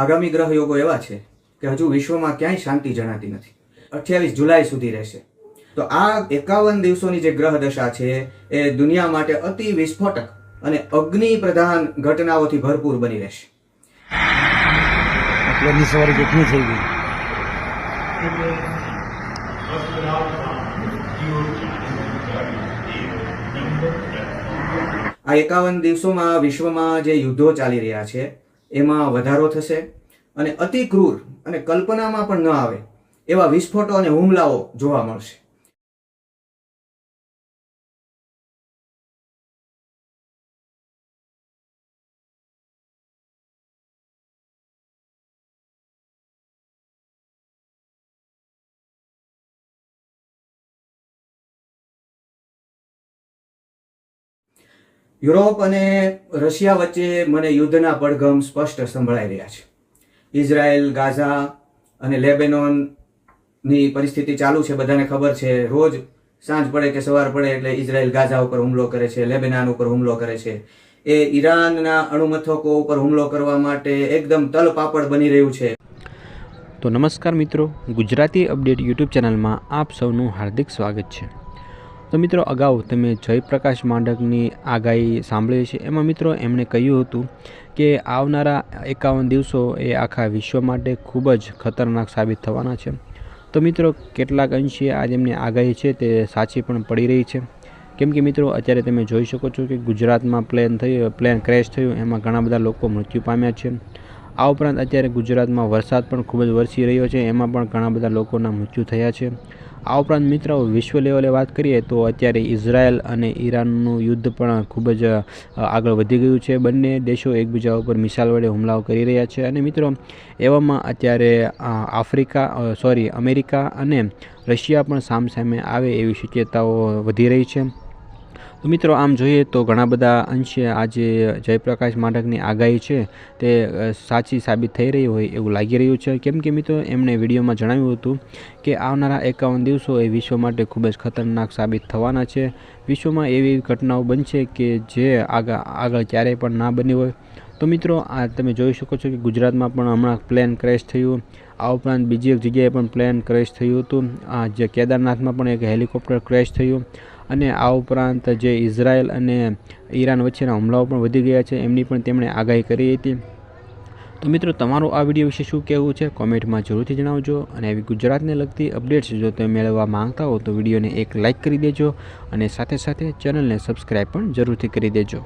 આગામી ગ્રહ યોગો એવા છે કે હજુ વિશ્વમાં ક્યાંય શાંતિ જણાતી નથી. અઠ્યાવીસ જુલાઈ સુધી રહેશે. તો આ એકાવન દિવસોની જે ગ્રહ દશા છે એ દુનિયા માટે અતિ વિસ્ફોટક અને અગ્નિ પ્રધાન ઘટનાઓથી ભરપૂર બની રહેશે. પ્લેનની સવારી કેટલી થઈ ગઈ? આ એકાવન દિવસોમાં વિશ્વમાં જે યુદ્ધો ચાલી રહ્યા છે એમાં વધારો થશે અને અતિ ક્રૂર અને કલ્પનામાં પણ ન આવે એવા વિસ્ફોટો અને હુમલાઓ જોવા મળશે. યુરોપ અને રશિયા વચ્ચે મને યુદ્ધના પડઘમ સ્પષ્ટ સંભળાઈ રહ્યા છે. ઇઝરાયલ, ગાઝા અને લેબેનોનની પરિસ્થિતિ ચાલુ છે, બધાને ખબર છે. રોજ સાંજ પડે કે સવાર પડે એટલે ઇઝરાયલ ગાઝા ઉપર હુમલો કરે છે, લેબેનાન ઉપર હુમલો કરે છે. એ ઈરાનના અણુમથકો ઉપર હુમલો કરવા માટે એકદમ તલપાપડ બની રહ્યું છે. તો નમસ્કાર મિત્રો, ગુજરાતી અપડેટ યુટ્યુબ ચેનલમાં આપ સૌનું હાર્દિક સ્વાગત છે. તો મિત્રો અગાઉ તમે જયપ્રકાશ માંડકની આગાહી સાંભળી છે એમાં મિત્રો એમણે કહ્યું હતું કે આવનારા એકાવન દિવસો એ આખા વિશ્વ માટે ખૂબ જ ખતરનાક સાબિત થવાના છે. તો મિત્રો કેટલાક અંશે આજે એમની આગાહી છે તે સાચી પણ પડી રહી છે. કેમ કે મિત્રો અત્યારે તમે જોઈ શકો છો કે ગુજરાતમાં પ્લેન થયું પ્લેન ક્રેશ થયું, એમાં ઘણા બધા લોકો મૃત્યુ પામ્યા છે. આ ઉપરાંત અત્યારે ગુજરાતમાં વરસાદ પણ ખૂબ જ વરસી રહ્યો છે, એમાં પણ ઘણા બધા લોકોના મૃત્યુ થયા છે. આ ઉપરાંત મિત્રો, વિશ્વ લેવલે વાત કરીએ તો અત્યારે ઇઝરાયલ અને ઈરાનનું યુદ્ધ પણ ખૂબ જ આગળ વધી ગયું છે. બંને દેશો એકબીજા ઉપર મિસાઇલ વડે હુમલાઓ કરી રહ્યા છે. અને મિત્રો, એવામાં અત્યારે આફ્રિકા સોરી, અમેરિકા અને રશિયા પણ સામસામે આવે એવી શક્યતાઓ વધી રહી છે. તો મિત્રો, આમ જોઈએ તો ઘણા બધા અંશે આજે જયપ્રકાશ માઢકની આગાહી છે તે સાચી સાબિત થઈ રહી હોય એવું લાગી રહ્યું છે. કેમ કે મિત્રો, એમણે વિડીયોમાં જણાવ્યું હતું કે આવનારા એકાવન દિવસો એ વિશ્વ માટે ખૂબ જ ખતરનાક સાબિત થવાના છે. વિશ્વમાં એવી ઘટનાઓ બનશે કે જે આગળ આગળ ક્યારેય પણ ના બની હોય. તો મિત્રો, આ તમે જોઈ શકો છો કે ગુજરાતમાં પણ હમણાં પ્લેન ક્રેશ થયું. આ ઉપરાંત બીજી એક જગ્યાએ પણ પ્લેન ક્રેશ થયું હતું. આ જે કેદારનાથમાં પણ એક હેલિકોપ્ટર ક્રેશ થયું. અને આ ઉપરાંત જે ઇઝરાયલ અને ઈરાન વચ્ચેના હુમલાઓ પણ વધી ગયા છે, એમની પણ તેમણે આગાહી કરી હતી. તો મિત્રો, તમારું આ વીડિયો વિશે શું કહેવું છે? કોમેન્ટમાં જરૂરથી જણાવજો અને આવી ગુજરાતને લગતી અપડેટ્સ જો તમે મેળવવા માંગતા હો તો વિડીયોને એક લાઇક કરી દેજો અને સાથે સાથે ચેનલને સબસ્ક્રાઈબ પણ જરૂરથી કરી દેજો.